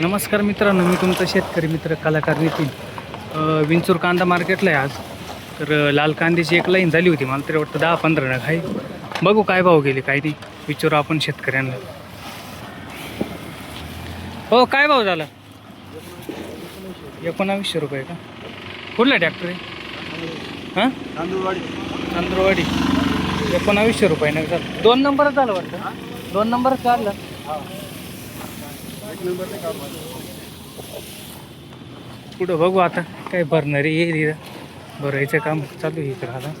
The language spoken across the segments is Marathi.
नमस्कार मित्रांनो मी तुमचा शेतकरी मित्र कलाकार नितीन. विंचूर कांदा मार्केटला आहे आज. तर लाल कांद्याची एक लाईन झाली होती मला तरी वाटतं दहा पंधरा नग आहे. बघू काय भाव गेले काय नाही विचारू आपण शेतकऱ्यांना. हो काय भाव झाला? एकोणावीसशे रुपये का? कुठला ट्रॅक्टर आहे? हां? तांदूळवाडी एकोणावीसशे रुपये नग झालं. दोन नंबरच झालं वाटतं? दोन नंबरच काढलं? पुढं बघू आता काय भरणारी येईल इथं. भरायचं काम चालू आहे इकडं आता.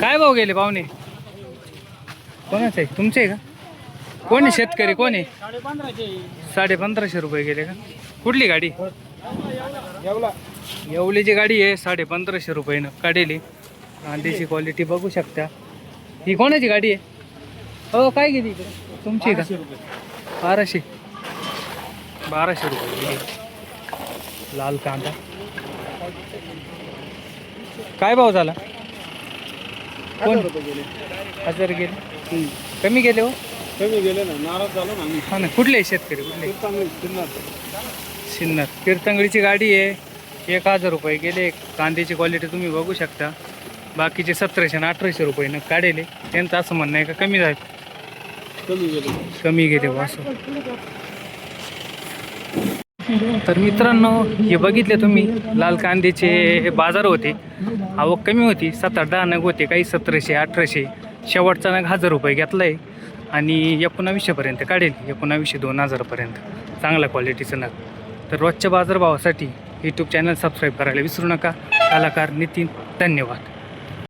काय भाऊ गेले पाहुणे? कोणाचे आहे? तुमचे आहे का? कोण आहे शेतकरी? कोण आहे? साडे पंधराशे रुपये गेले का? कुठली गाडी? येवलीची गाडी आहे साडे पंधराशे रुपयानं काढेली कांद्याची क्वालिटी बघू शकता. ही कोणाची गाडी आहे? हो काय गेली तुमची का? बाराशे. बाराशे रुपये. लाल कांदा. काय भाव झाला? कोण? हजार गेले? कमी गेले हो? कमी गेले ना नाराज झालो ना आम्ही हा ना कुठले शेतकरी? कुठले? चांगले फिरणार सिन्नर तीर्थंगडीची गाडी आहे. एक हजार रुपये गेले. कांद्याची क्वालिटी तुम्ही बघू शकता. बाकीचे सतराशे आणि अठराशे रुपये न काढेले. त्यांचं असं म्हणणं आहे का कमी झालं? कमी गेले. हो असं. तर मित्रांनो हे बघितले तुम्ही लाल कांद्याचे बाजार होते. आवक कमी होती सात आठ दहा नग होते काही सतराशे अठराशे. शेवटचा नग हजार रुपये घेतला आहे आणि एकोणावीसशेपर्यंत काढेल एकोणावीसशे दोन हजारापर्यंत चांगल्या क्वालिटीचं नग. तर रोजच्या बाजारभावासाठी यूट्यूब चॅनल सबस्क्राईब करायला विसरू नका. कलाकार नितीन धन्यवाद.